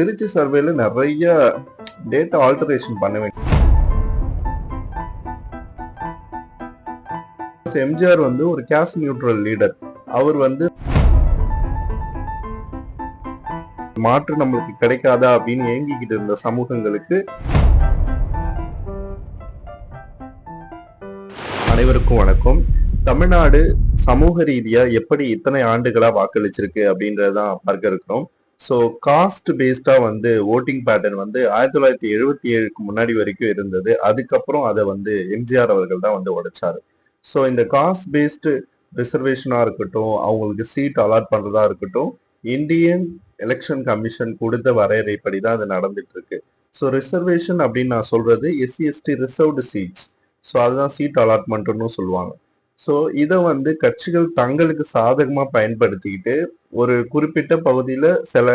திருச்சி சர்வேல நிறைய data alteration பண்ண வேண்டும் எம்ஜிஆர் வந்து ஒரு கேஸ் நியூட்ரல் லீடர் அவர் வந்து மாற்று நம்மளுக்கு கிடைக்காதா அப்படின்னு ஏங்கிக்கிட்டு இருந்த சமூகங்களுக்கு அனைவருக்கும் வணக்கம். தமிழ்நாடு சமூக ரீதியா எப்படி இத்தனை ஆண்டுகளா வாக்களிச்சிருக்கு அப்படின்றதான் பார்க்க இருக்கிறோம். ஸோ காஸ்ட் பேஸ்டாக வந்து ஓட்டிங் பேட்டர்ன் வந்து ஆயிரத்தி தொள்ளாயிரத்தி எழுபத்தி ஏழுக்கு முன்னாடி வரைக்கும் இருந்தது. அதுக்கப்புறம் அதை வந்து எம்ஜிஆர் அவர்கள் தான் வந்து உடைச்சாரு. ஸோ இந்த காஸ்ட் பேஸ்டு ரிசர்வேஷனாக இருக்கட்டும் அவங்களுக்கு சீட் அலாட் பண்ணுறதா இருக்கட்டும் இந்தியன் எலெக்ஷன் கமிஷன் கொடுத்த வரையறைப்படி தான் அது நடந்துட்டு இருக்கு ஸோ ரிசர்வேஷன் அப்படின்னு நான் சொல்றது SC ST reserved seats so அதுதான் சீட் அலாட்மெண்ட்னு சொல்லுவாங்க. ஸோ இதை வந்து கட்சிகள் தங்களுக்கு சாதகமா பயன்படுத்திக்கிட்டு ஒரு குறிப்பிட்ட பகுதியில சில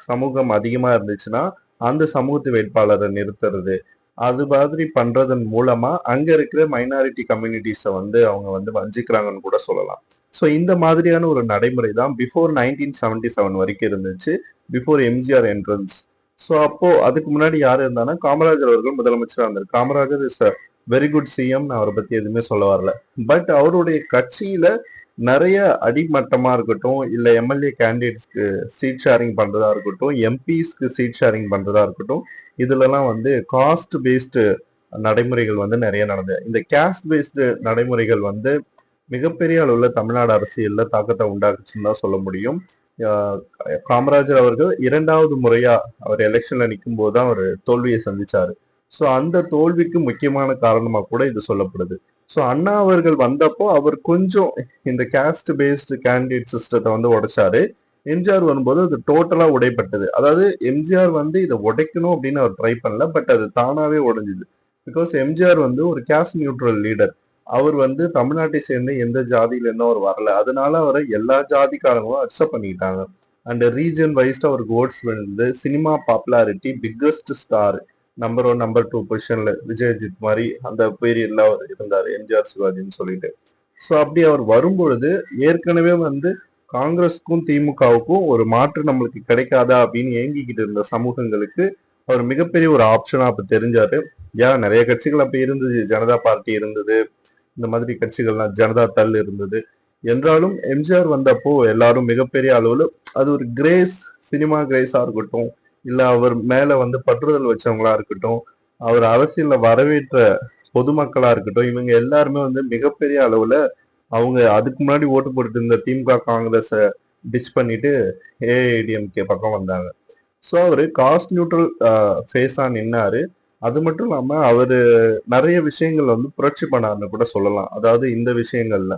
சமூகம் அதிகமா இருந்துச்சுன்னா அந்த சமூகத்து வேட்பாளரை நிறுத்துறது. அது மாதிரி பண்றதன் மூலமா அங்க இருக்கிற மைனாரிட்டி கம்யூனிட்டிஸை வந்து அவங்க வந்து வஞ்சிக்கிறாங்கன்னு கூட சொல்லலாம். ஸோ இந்த மாதிரியான ஒரு நடைமுறை தான் பிஃபோர் நைன்டீன் செவன்டி செவன் வரைக்கும் இருந்துச்சு பிஃபோர் எம்ஜிஆர் என்ட்ரன்ஸ் ஸோ அப்போ அதுக்கு முன்னாடி யார் இருந்தாங்கன்னா காமராஜர் அவர்கள் முதலமைச்சராக இருந்தார் Kamarajar is a very good CM நான் அவரை பத்தி எதுவுமே சொல்ல வரல. பட் அவருடைய கட்சியில நிறைய அடிமட்டமா இருக்கட்டும் இல்ல எம்எல்ஏ கேண்டிடேட்ஸ்க்கு சீட் ஷேரிங் பண்றதா இருக்கட்டும் எம்பிஸ்க்கு சீட் ஷேரிங் பண்றதா இருக்கட்டும் இதுலலாம் வந்து காஸ்ட் பேஸ்டு நடைமுறைகள் வந்து நிறைய நடந்தது இந்த கேஸ்ட் பேஸ்டு நடைமுறைகள் வந்து மிகப்பெரிய அளவுல தமிழ்நாடு அரசியல்ல தாக்கத்தை உண்டாக்குச்சுன்னு தான் சொல்ல முடியும். காமராஜர் அவர்கள் இரண்டாவது முறையா அவர் எலெக்ஷன்ல நிற்கும் போது தான் அவர் தோல்வியை சந்திச்சாரு. ஸோ அந்த தோல்விக்கு முக்கியமான காரணமாக கூட இது சொல்லப்படுது. ஸோ அண்ணா அவர்கள் வந்தப்போ அவர் கொஞ்சம் இந்த கேஸ்ட் பேஸ்டு கேண்டிடேட் சிஸ்டத்தை வந்து உடைச்சாரு. எம்ஜிஆர் வரும்போது அது டோட்டலாக உடைப்பட்டது அதாவது எம்ஜிஆர் வந்து இதை உடைக்கணும் அப்படின்னு அவர் ட்ரை பண்ணல பட் அது தானாகவே உடைஞ்சுது. பிகாஸ் எம்ஜிஆர் வந்து ஒரு கேஸ்ட் நியூட்ரல் லீடர் அவர் வந்து தமிழ்நாட்டை சேர்ந்த எந்த ஜாதியிலேருந்தும் அவர் வரல. அதனால அவரை எல்லா ஜாதிக்காரங்களும் அக்செப்ட் பண்ணிக்கிட்டாங்க. அண்ட் ரீஜன் வைஸ்ட் அவருக்கு ஓட்ஸ் வந்து cinema popularity biggest star number one number two பொசிஷன்ல விஜயஜித் மாதிரி அந்த பீரியட்ல அவர் இருந்தார் எம்ஜிஆர் சிவாஜின்னு சொல்லிட்டு. ஸோ அப்படி அவர் வரும்பொழுது ஏற்கனவே வந்து காங்கிரஸுக்கும் திமுகவுக்கும் ஒரு மாற்று நம்மளுக்கு கிடைக்காதா அப்படின்னு ஏங்கிக்கிட்டு இருந்த சமூகங்களுக்கு அவர் மிகப்பெரிய ஒரு ஆப்ஷனா அப்ப தெரிஞ்சாரு. ஏன் நிறைய கட்சிகள் அப்ப இருந்தது. ஜனதா பார்ட்டி இருந்தது. இந்த மாதிரி கட்சிகள்லாம் ஜனதா தள் இருந்தது. என்றாலும் எம்ஜிஆர் வந்தப்போ எல்லாரும் மிகப்பெரிய அளவுல அது ஒரு கிரேஸ் சினிமா கிரேஸா இருக்கட்டும் இல்ல அவர் மேல வந்து பற்றுதல் வச்சவங்களா இருக்கட்டும் அவர் அரசியல்ல வரவேற்ற பொதுமக்களா இருக்கட்டும் இவங்க எல்லாருமே வந்து மிகப்பெரிய அளவுல அவங்க அதுக்கு முன்னாடி ஓட்டு போட்டுட்டு இருந்த திமுக காங்கிரஸ டிச் பண்ணிட்டு ஏஐடிஎம்கே பக்கம் வந்தாங்க. ஸோ அவரு காஸ்ட் நியூட்ரல் ஃபேஸா நின்னாரு. அது மட்டும் இல்லாம அவரு நிறைய விஷயங்கள் வந்து புரட்சி பண்ணாருன்னு கூட சொல்லலாம். அதாவது இந்த விஷயங்கள்ல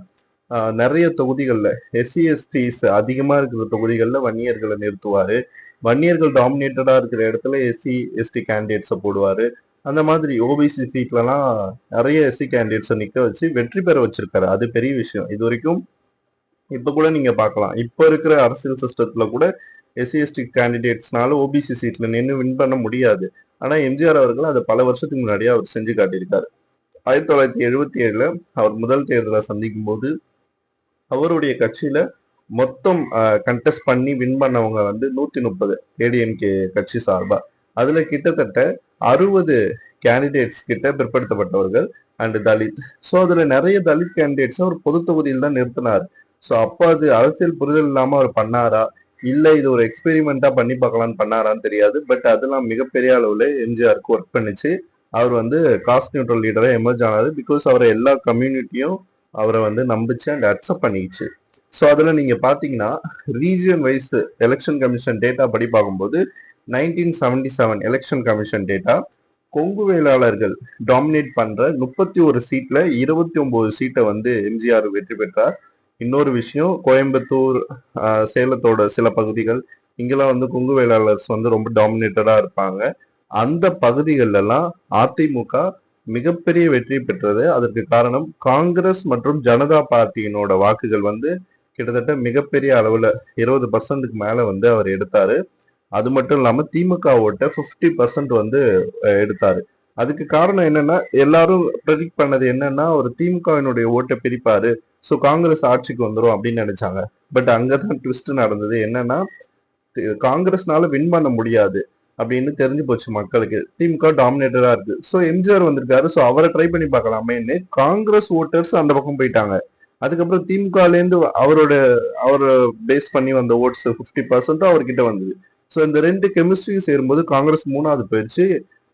ஆஹ் நிறைய தொகுதிகள்ல எஸ்சி எஸ்டிஸ் அதிகமா இருக்கிற தொகுதிகள்ல வன்னியர்களை நிறுத்துவாரு. வன்னியர்கள் டாமினேட்டடா இருக்கிற இடத்துல எஸ்சி எஸ்டி கேண்டிடேட்ஸை போடுவாரு. அந்த மாதிரி ஓபிசி சீட்லலாம் நிறைய எஸ்சி கேண்டிடேட்ஸை நிற்க வச்சு வெற்றி பெற வச்சிருக்காரு. அது பெரிய விஷயம். இது வரைக்கும் இப்போ கூட நீங்க பார்க்கலாம். இப்போ இருக்கிற அரசியல் சிஸ்டத்துல கூட எஸ்சி எஸ்டி கேண்டிடேட்ஸ்னால ஓபிசி சீட்ல நின்று வின் பண்ண முடியாது. ஆனா எம்ஜிஆர் அவர்கள் அதை பல வருஷத்துக்கு முன்னாடியே அவர் செஞ்சு காட்டியிருக்காரு. ஆயிரத்தி தொள்ளாயிரத்தி எழுபத்தி ஏழுல அவர் முதல் தேர்தலை சந்திக்கும் போது அவருடைய கட்சியில மொத்தம் கண்டெஸ்ட் பண்ணி வின் பண்ணவங்க வந்து நூத்தி முப்பது ஏடிஎம்கே கட்சி சார்பா. அதுல கிட்டத்தட்ட அறுபது கேண்டிடேட்ஸ் கிட்ட பிற்படுத்தப்பட்டவர்கள் அண்ட் தலித். ஸோ அதுல நிறைய தலித் கேண்டிடேட்ஸ் அவர் பொது தொகுதியில் தான் நிறுத்தினார். ஸோ அப்போ அது அரசியல் புரிதல் இல்லாம அவர் பண்ணாரா? இல்ல இது ஒரு எக்ஸ்பெரிமெண்டா பண்ணி பார்க்கலாம்னு பண்ணாரான்னு தெரியாது. பட் அதெல்லாம் மிகப்பெரிய அளவுல எம்ஜிஆருக்கு ஒர்க் பண்ணிச்சு. அவர் வந்து காஸ்ட் நியூட்ரல் லீடரா எமர்ஜ் ஆனாரு. பிகாஸ் அவரை எல்லா கம்யூனிட்டியும் அவரை வந்து நம்பிச்சு அண்ட் அக்செப்ட் பண்ணிக்கிச்சு. ஸோ அதில் நீங்கள் பார்த்தீங்கன்னா region wise election commission data படி பார்க்கும்போது nineteen seventy seven election commission data Kongu வேளாளர்கள் டாமினேட் பண்ணுற முப்பத்தி ஒரு சீட்டில் இருபத்தி ஒம்பது சீட்டை வந்து எம்ஜிஆர் வெற்றி பெற்றார். இன்னொரு விஷயம் கோயம்புத்தூர் சேலத்தோட சில பகுதிகள் இங்கெல்லாம் வந்து கொங்கு வேளாளர்ஸ் வந்து ரொம்ப டாமினேட்டடாக இருப்பாங்க. அந்த பகுதிகளெல்லாம் அதிமுக மிகப்பெரிய வெற்றி பெற்றது. அதற்கு காரணம் காங்கிரஸ் மற்றும் ஜனதா பார்ட்டியினோட வாக்குகள் வந்து கிட்டத்தட்ட மிகப்பெரிய அளவில் இருபது பர்சன்ட்டுக்கு மேலே வந்து அவர் எடுத்தார். அது மட்டும் இல்லாமல் திமுக ஃபிஃப்டி பர்சன்ட் வந்து எடுத்தார். அதுக்கு காரணம் என்னன்னா எல்லாரும் ப்ரெடிக்ட் பண்ணது என்னன்னா ஒரு திமுகவினுடைய ஓட்டை பிரிப்பாரு. ஸோ காங்கிரஸ் ஆட்சிக்கு வந்துடும் அப்படின்னு நினைச்சாங்க. பட் அங்கதான் ட்விஸ்ட் நடந்தது. என்னன்னா காங்கிரஸ்னால வின் பண்ண முடியாது அப்படின்னு தெரிஞ்சு போச்சு மக்களுக்கு. திமுக டாமினேட்டரா இருக்கு. ஸோ எம்ஜிஆர் வந்திருக்காரு. ஸோ அவரை ட்ரை பண்ணி பார்க்கலாமேன்னு காங்கிரஸ் ஓட்டர்ஸ் அந்த பக்கம் போயிட்டாங்க. அதுக்கப்புறம் திமுகலேருந்து அவரோட அவரை பேஸ் பண்ணி வந்த ஓட்ஸ் ஃபிஃப்டி பர்சன்ட்டும் அவர்கிட்ட வந்தது. ஸோ இந்த ரெண்டு கெமிஸ்ட்ரியும் சேரும்போது காங்கிரஸ் மூணாவது போயிடுச்சு.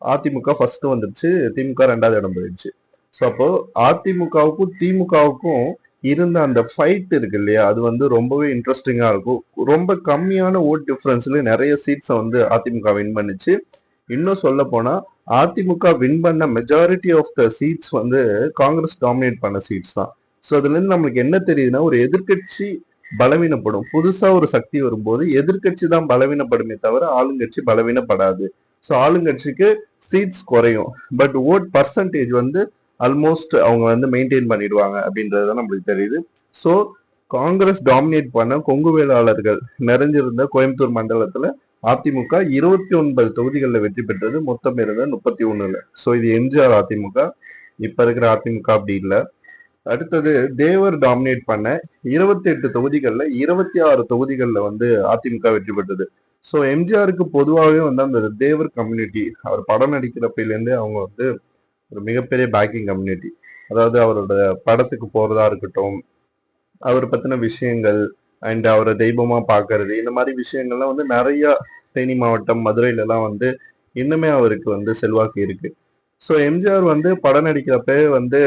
அதிமுக ஃபர்ஸ்ட் வந்துடுச்சு. திமுக ரெண்டாவது இடம் போயிடுச்சு. ஸோ அப்போ அதிமுகவுக்கும் திமுகவுக்கும் இருந்த அந்த ஃபைட் இருக்கு இல்லையா? அது வந்து ரொம்பவே இன்ட்ரெஸ்டிங்காக இருக்கும். ரொம்ப கம்மியான ஓட் டிஃப்ரென்ஸ்லேயும் நிறைய சீட்ஸை வந்து அதிமுக வின் பண்ணுச்சு. இன்னும் சொல்ல போனா அதிமுக வின் பண்ண மெஜாரிட்டி ஆஃப் த சீட்ஸ் வந்து காங்கிரஸ் டாமினேட் பண்ண சீட்ஸ் தான். ஸோ அதுல இருந்து நம்மளுக்கு என்ன தெரியுதுன்னா ஒரு எதிர்க்கட்சி பலவீனப்படும். புதுசா ஒரு சக்தி வரும்போது எதிர்க்கட்சி தான் பலவீனப்படுமே தவிர ஆளுங்கட்சி பலவீனப்படாது. ஸோ ஆளுங்கட்சிக்கு சீட்ஸ் குறையும். பட் ஓட் பர்சன்டேஜ் வந்து ஆல்மோஸ்ட் அவங்க வந்து மெயின்டைன் பண்ணிடுவாங்க அப்படின்றது தான் நம்மளுக்கு தெரியுது. ஸோ காங்கிரஸ் டாமினேட் பண்ண கொங்கு வேளாளர்கள் நிறைஞ்சிருந்த கோயம்புத்தூர் மண்டலத்துல அதிமுக இருபத்தி ஒன்பது தொகுதிகளில் வெற்றி பெற்றது. மொத்தம் இருந்த முப்பத்தி ஒண்ணுல. ஸோ இது எம்ஜிஆர் அதிமுக. இப்ப இருக்கிற அதிமுக அப்படி இல்லை. அடுத்தது தேவர் டாமினேட் பண்ண இருபத்தி எட்டு தொகுதிகளில் இருபத்தி ஆறு தொகுதிகளில் வந்து அதிமுக வெற்றி பெற்றது. ஸோ எம்ஜிஆருக்கு பொதுவாகவே வந்து அந்த தேவர் கம்யூனிட்டி அவர் படம் நடிக்கிறப்பிலேருந்து அவங்க வந்து ஒரு மிகப்பெரிய பேக்கிங் கம்யூனிட்டி அதாவது அவரோட படத்துக்கு போகிறதா இருக்கட்டும் அவர் பற்றின விஷயங்கள் அண்ட் அவரை தெய்வமாக பார்க்கறது இந்த மாதிரி விஷயங்கள்லாம் வந்து நிறைய தேனி மாவட்டம் மதுரையிலலாம் வந்து இன்னுமே அவருக்கு வந்து செல்வாக்கு இருக்கு. ஸோ எம்ஜிஆர் வந்து படம் நடிக்கிறப்ப வந்து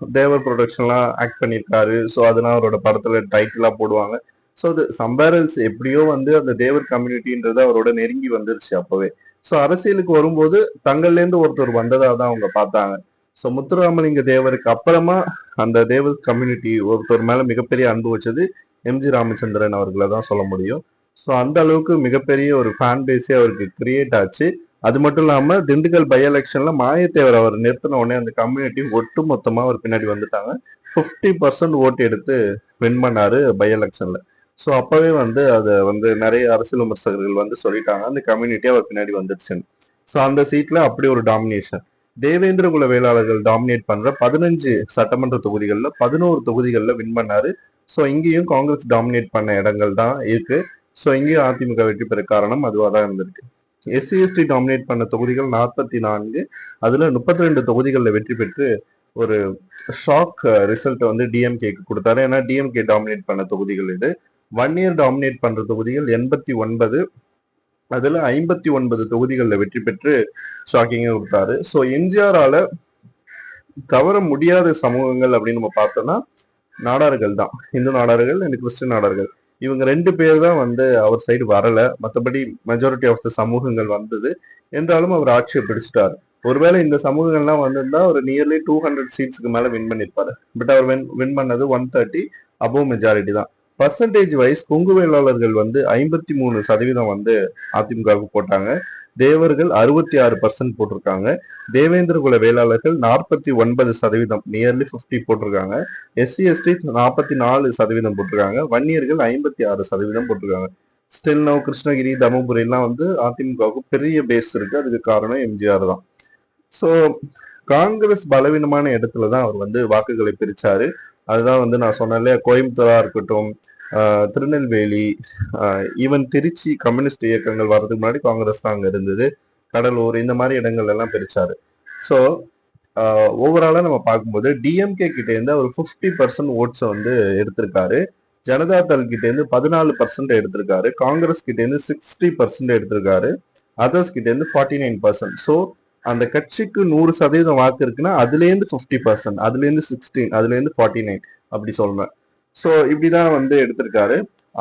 தேவர் ப்ரொடக்ஷன்லாம் ஆக்ட் பண்ணியிருக்காரு. ஸோ அதெல்லாம் அவரோட படத்தில் டைட்டிலாக போடுவாங்க. ஸோ அது சம்பேரல்ஸ் எப்படியோ வந்து அந்த தேவர் கம்யூனிட்டின்றது அவரோட நெருங்கி வந்துருச்சு அப்போவே. ஸோ அரசியலுக்கு வரும்போது தங்கள்லேருந்து ஒருத்தர் வந்ததாக தான் அவங்க பார்த்தாங்க. ஸோ முத்துராமலிங்க தேவருக்கு அப்புறமா அந்த தேவர் கம்யூனிட்டி ஒருத்தர் மேலே மிகப்பெரிய அன்பு வச்சது எம்ஜி ராமச்சந்திரன் அவர்களை தான் சொல்ல முடியும். ஸோ அந்த அளவுக்கு மிகப்பெரிய ஒரு ஃபேன் பேஸே அவருக்கு கிரியேட் ஆச்சு. அது மட்டும் இல்லாம திண்டுக்கல் பை எலெக்ஷன்ல மாயத்தேவர் அவர் நிறுத்தின உடனே அந்த கம்யூனிட்டி ஒட்டு மொத்தமா அவர் பின்னாடி வந்துட்டாங்க. ஃபிஃப்டி பர்சன்ட் ஓட்டு எடுத்து வின் பண்ணாரு பை எலெக்ஷன்ல ஸோ அப்பவே வந்து அதை வந்து நிறைய அரசியல் விமர்சகர்கள் வந்து சொல்லிட்டாங்க. அந்த கம்யூனிட்டி அவர் பின்னாடி வந்துடுச்சுன்னு. ஸோ அந்த சீட்ல அப்படி ஒரு டாமினேஷன் தேவேந்திர குல வேளாளர்கள் டாமினேட் பண்ற பதினஞ்சு சட்டமன்ற தொகுதிகளில் பதினோரு தொகுதிகளில் வின் பண்ணாரு. ஸோ இங்கேயும் காங்கிரஸ் டாமினேட் பண்ண இடங்கள் தான் இருக்கு. ஸோ இங்கேயும் அதிமுக வெற்றி பெற காரணம் அதுவாக தான் இருந்திருக்கு. எஸ்சி எஸ்டி டாமினேட் பண்ண தொகுதிகள் நாற்பத்தி நான்கு அதுல முப்பத்தி ரெண்டு தொகுதிகளில் வெற்றி பெற்று ஒரு ஷாக் ரிசல்ட்டை uh, வந்து டிஎம்கேக்கு கொடுத்தாரு. ஏன்னா டிஎம்கே டாமினேட் பண்ண தொகுதிகள் இது. ஒன் இயர் டாமினேட் பண்ற தொகுதிகள் எண்பத்தி ஒன்பது அதுல ஐம்பத்தி ஒன்பது தொகுதிகளில் வெற்றி பெற்று ஷாக்கிங்கை கொடுத்தாரு. ஸோ எம்ஜிஆரால கவர முடியாத சமூகங்கள் அப்படின்னு நம்ம பார்த்தோம்னா நாடார்கள் தான் இந்து நாடார்கள் அண்ட் கிறிஸ்டின் நாடார்கள். இவங்க ரெண்டு பேர் தான் வந்து அவர் சைடு வரல. மற்றபடி மெஜாரிட்டி ஆஃப் த சமூகங்கள் வந்தது. என்றாலும் அவர் ஆட்சியை பிடிச்சிட்டாரு. ஒருவேளை இந்த சமூகங்கள்லாம் வந்திருந்தா ஒரு நியர்லி டூ ஹண்ட்ரட் சீட்ஸ்க்கு மேல வின் பண்ணிருப்பாரு பட் அவர் வின் வின் பண்ணது ஒன் தேர்ட்டி அபோவ் மெஜாரிட்டி தான். பர்சன்டேஜ் வைஸ் கொங்கு வேளாளர்கள் வந்து ஐம்பத்தி மூணு சதவீதம் வந்து அதிமுகவுக்கு போட்டாங்க. தேவர்கள் அறுபத்தி ஆறு பர்சன்ட் போட்டிருக்காங்க. தேவேந்திர குல வேளாளர்கள் நாற்பத்தி ஒன்பது சதவீதம் நியர்லி பிப்டி போட்டிருக்காங்க. எஸ்சி எஸ்டி நாற்பத்தி நாலு சதவீதம் போட்டிருக்காங்க. வன்னியர்கள் ஐம்பத்தி ஆறு சதவீதம் போட்டிருக்காங்க. ஸ்டில் நவ் கிருஷ்ணகிரி தருமபுரி எல்லாம் வந்து அதிமுகவுக்கு பெரிய பேஸ் இருக்கு. அதுக்கு காரணம் எம்ஜிஆர் தான். ஸோ காங்கிரஸ் பலவீனமான இடத்துல தான் அவர் வந்து வாக்குகளை பிரிச்சாரு. அதுதான் வந்து நான் சொன்னேன் இல்லையா? கோயம்புத்தூரா இருக்கட்டும் திருநெல்வேலி ஈவன் திருச்சி கம்யூனிஸ்ட் இயக்கங்கள் வர்றதுக்கு முன்னாடி காங்கிரஸ் தான் அங்கே இருந்தது. கடலூர் இந்த மாதிரி இடங்கள் எல்லாம் பிரிச்சாரு. ஸோ ஓவராலா நம்ம பார்க்கும்போது டிஎம்கே கிட்ட இருந்து அவர் ஃபிஃப்டி பர்சன்ட் ஓட்ஸை வந்து எடுத்திருக்காரு. ஜனதா தள் கிட்ட இருந்து பதினாலு பர்சன்ட் எடுத்திருக்காரு. காங்கிரஸ் கிட்ட இருந்து சிக்ஸ்டி பர்சன்ட் எடுத்திருக்காரு. அதர்ஸ் கிட்ட இருந்து ஃபார்ட்டி நைன் பர்சன்ட் ஸோ அந்த கட்சிக்கு நூறு சதவீதம் வாக்கு இருக்குன்னா அதுலேருந்து ஃபிஃப்டி பர்சன்ட் அதுலேருந்து சிக்ஸ்டீன் அதுலேருந்து ஃபார்ட்டி நைன் அப்படி சொல்றேன். ஸோ இப்படிதான் வந்து எடுத்திருக்காரு.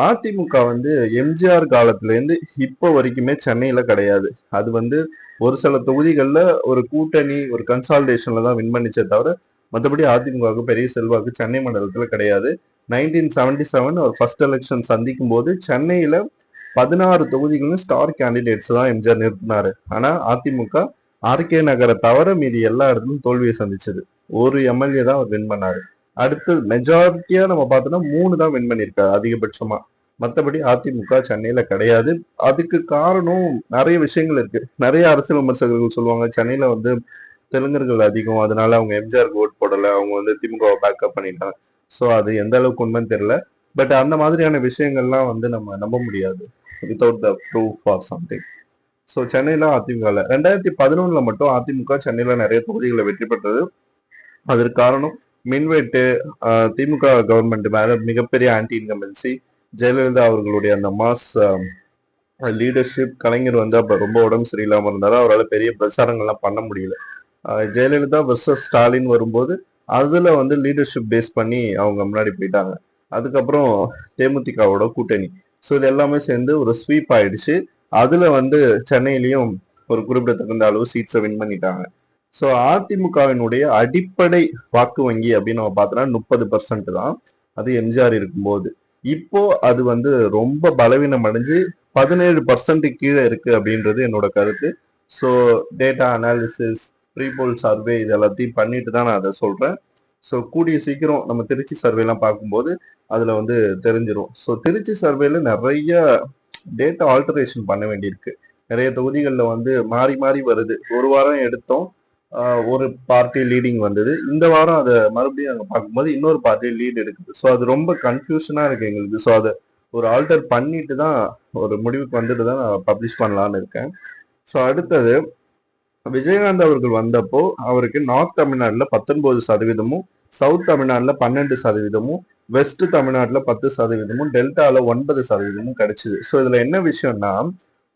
அதிமுக வந்து எம்ஜிஆர் காலத்துலேருந்து இப்போ வரைக்குமே சென்னையில் கிடையாது. அது வந்து ஒரு சில தொகுதிகளில் ஒரு கூட்டணி ஒரு கன்சால்டேஷனில் தான் வின் பண்ணிச்சே தவிர மற்றபடி அதிமுகவுக்கு பெரிய செல்வாக்கு சென்னை மண்டலத்தில் கிடையாது. நைன்டீன் செவன்டி செவன் ஒரு ஃபர்ஸ்ட் எலெக்ஷன் சந்திக்கும் போது சென்னையில் பதினாறு தொகுதிகளும் ஸ்டார் கேண்டிடேட்ஸ் தான் எம்ஜிஆர் நிறுத்தினாரு. ஆனால் அதிமுக ஆர்கே நகரை தவிர மீதி எல்லா இடத்துலையும் தோல்வியை சந்திச்சது. ஒரு எம்எல்ஏ தான் அவர் வின் பண்ணாரு. அடுத்து மெஜாரிட்டியா நம்ம பார்த்தோம்னா மூணு தான் வின் பண்ணியிருக்காரு அதிகபட்சமா. மற்றபடி அதிமுக சென்னையில கிடையாது. அதுக்கு காரணம் நிறைய விஷயங்கள் இருக்கு. நிறைய அரசியல் விமர்சகர்கள் சொல்லுவாங்க சென்னையில வந்து தெலுங்கர்கள் அதிகம் அதனால அவங்க எம்ஜிஆருக்கு ஓட் போடல அவங்க வந்து திமுகவை பேக்கப் பண்ணிட்டாங்க. ஸோ அது எந்த அளவுக்கு உண்மைன்னு தெரியல. பட் அந்த மாதிரியான விஷயங்கள்லாம் வந்து நம்ம நம்ப முடியாது. Without the proof or something so சென்னையில அதிமுக ரெண்டாயிரத்தி பதினொன்னுல மட்டும் அதிமுக சென்னையில நிறைய தொகுதிகளை வெற்றி பெற்றது. அதற்கு காரணம் மின்வெட்டு திமுக கவர்மெண்ட் மேல மிகப்பெரிய ஆன்டி இன்கம்பன்சி ஜெயலலிதா அவர்களுடைய அந்த மாஸ் லீடர்ஷிப் கலைஞர் வந்து அப்ப ரொம்ப உடம்பு சரியில்லாம இருந்தாரு. அவரால் பெரிய பிரச்சாரங்கள்லாம் பண்ண முடியல. ஜெயலலிதா வெர்சஸ் ஸ்டாலின் வரும்போது அதுல வந்து லீடர்ஷிப் பேஸ் பண்ணி அவங்க முன்னாடி போயிட்டாங்க. அதுக்கப்புறம் தேமுதிகவோட கூட்டணி. ஸோ இது எல்லாமே சேர்ந்து ஒரு ஸ்வீப் ஆயிடுச்சு. அதுல வந்து சென்னையிலயும் ஒரு குறிப்பிடத்தகுந்த அளவு சீட்ஸை வின் பண்ணிட்டாங்க. ஸோ அதிமுகவினுடைய அடிப்படை வாக்கு வங்கி அப்படின்னு நம்ம பார்த்தோம்னா முப்பது பர்சன்ட் தான். அது எம்ஜிஆர் இருக்கும்போது. இப்போ அது வந்து ரொம்ப பலவீனம் அடைஞ்சு பதினேழு பர்சன்ட் கீழே இருக்கு அப்படின்றது என்னோட கருத்து. So data analysis prepoll survey இது எல்லாத்தையும் பண்ணிட்டு தான் நான் அதை சொல்றேன். ஸோ கூடிய சீக்கிரம் நம்ம திருச்சி சர்வேலாம் பார்க்கும்போது அதில் வந்து தெரிஞ்சிரும். ஸோ திருச்சி சர்வேல நிறைய டேட்டா ஆல்டரேஷன் பண்ண வேண்டியிருக்கு. நிறைய தொகுதிகளில் வந்து மாறி மாறி வருது. ஒரு வாரம் எடுத்தோம். ஒரு பார்ட்டி லீடிங் வந்தது. இந்த வாரம் அதை மறுபடியும் நாங்கள் பார்க்கும்போது இன்னொரு பார்ட்டி லீட் எடுக்குது. ஸோ அது ரொம்ப கன்ஃபியூஷனாக இருக்கு எங்களுக்கு. ஸோ அதை ஒரு ஆல்டர் பண்ணிட்டு தான் ஒரு முடிவுக்கு வந்துட்டு தான் நான் பப்ளிஷ் பண்ணலான்னு இருக்கேன். ஸோ அடுத்தது விஜயகாந்த் அவர்கள் வந்தப்போ அவருக்கு நார்த் தமிழ்நாட்டில் பத்தொன்பது சதவீதமும் சவுத் தமிழ்நாட்டில் பன்னெண்டு சதவீதமும் வெஸ்ட் தமிழ்நாட்டில் பத்து சதவீதமும் டெல்டால ஒன்பது சதவீதமும் கிடைச்சிது. ஸோ இதுல என்ன விஷயம்னா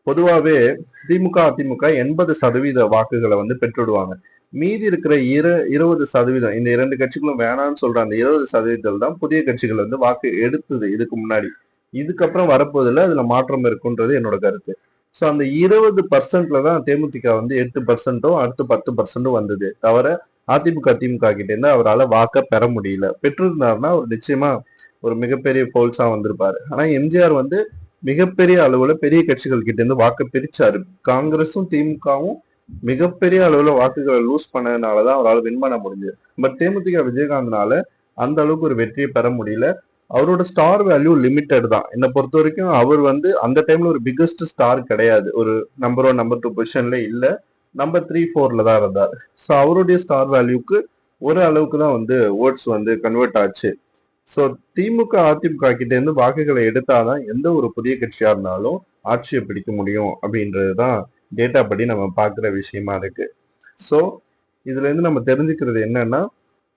பொதுவாகவே திமுக அதிமுக எண்பது சதவீத வாக்குகளை வந்து பெற்றுடுவாங்க. மீதி இருக்கிற இரு இருபது சதவீதம் இந்த இரண்டு கட்சிகளும் வேணாம்னு சொல்ற அந்த இருபது சதவீதத்தில் தான் புதிய கட்சிகள் வந்து வாக்கு எடுத்தது இதுக்கு முன்னாடி. இதுக்கப்புறம் வரப்போதில் அதுல மாற்றம் இருக்குன்றது என்னோட கருத்து. ஸோ அந்த இருபது பர்சன்ட்ல தான் தேமுதிக வந்து எட்டு பர்சன்ட்டும் அடுத்து பத்து பர்சன்ட்டும் வந்தது. தவிர அதிமுக திமுக கிட்ட இருந்து அவரால் வாக்க பெற முடியல. பெற்றிருந்தாருன்னா அவர் நிச்சயமா ஒரு மிகப்பெரிய போல்ஸா வந்திருப்பாரு. ஆனா எம்ஜிஆர் வந்து மிகப்பெரிய அளவுல பெரிய கட்சிகள் கிட்ட இருந்து வாக்கு பிரிச்சாரு. காங்கிரஸும் திமுகவும் மிகப்பெரிய அளவுல வாக்குகளை லூஸ் பண்ணதுனாலதான் அவரால் வின் பண்ண முடிஞ்சது. பட் தேமுதிக விஜயகாந்த்னால அந்த அளவுக்கு ஒரு வெற்றியை பெற முடியல. அவரோட ஸ்டார் வேல்யூ லிமிட்டட் தான். என்னை பொறுத்த வரைக்கும் அவர் வந்து அந்த டைம்ல ஒரு பிக்கஸ்ட் ஸ்டார் கிடையாது. ஒரு நம்பர் ஒன் நம்பர் டூ பொசிஷன்ல இல்ல. நம்பர் த்ரீ ஃபோர்ல தான் இருந்தார். ஸோ அவருடைய ஸ்டார் வேல்யூக்கு ஒரு அளவுக்கு தான் வந்து ஓட்ஸ் வந்து கன்வெர்ட் ஆச்சு. ஸோ திமுக அதிமுக கிட்ட இருந்து வாக்குகளை எடுத்தாதான் எந்த ஒரு புதிய கட்சியா இருந்தாலும் ஆட்சியை பிடிக்க முடியும் அப்படின்றது தான் டேட்டா படி நம்ம பார்க்குற விஷயமா இருக்கு. ஸோ இதுல இருந்து நம்ம தெரிஞ்சுக்கிறது என்னன்னா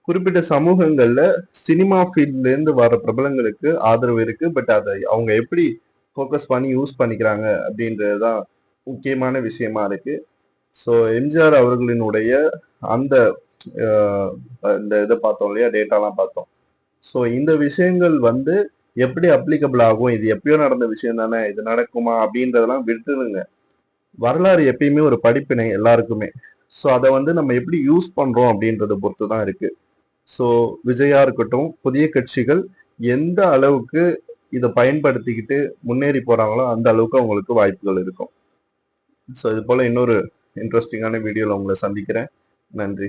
குறிப்பிட்ட சமூகங்கள்ல சினிமா ஃபீல்ட்ல இருந்து வர பிரபலங்களுக்கு ஆதரவு இருக்கு. பட் அதை அவங்க எப்படி ஃபோக்கஸ் பண்ணி யூஸ் பண்ணிக்கிறாங்க அப்படின்றது தான் முக்கியமான விஷயமா இருக்கு. ஸோ எம்ஜிஆர் அவர்களினுடைய அந்த இந்த இதை பார்த்தோம் இல்லையா? டேட்டாலாம் பார்த்தோம். ஸோ இந்த விஷயங்கள் வந்து எப்படி அப்ளிகபிள் ஆகும்? இது எப்பயோ நடந்த விஷயம் தானே? இது நடக்குமா? அப்படின்றதெல்லாம் விட்டுருங்க. வரலாறு எப்பயுமே ஒரு படிப்பினை எல்லாருக்குமே. ஸோ அதை வந்து நம்ம எப்படி யூஸ் பண்ணுறோம் அப்படின்றத பொறுத்து தான் இருக்கு. ஸோ விஜயா இருக்கட்டும் புதிய கட்சிகள் எந்த அளவுக்கு இதை பயன்படுத்திக்கிட்டு முன்னேறி போகிறாங்களோ அந்த அளவுக்கு அவங்களுக்கு வாய்ப்புகள் இருக்கும். ஸோ இது போல் இன்னொரு இன்ட்ரெஸ்டிங்கான வீடியோவில் உங்களை சந்திக்கிறேன். நன்றி.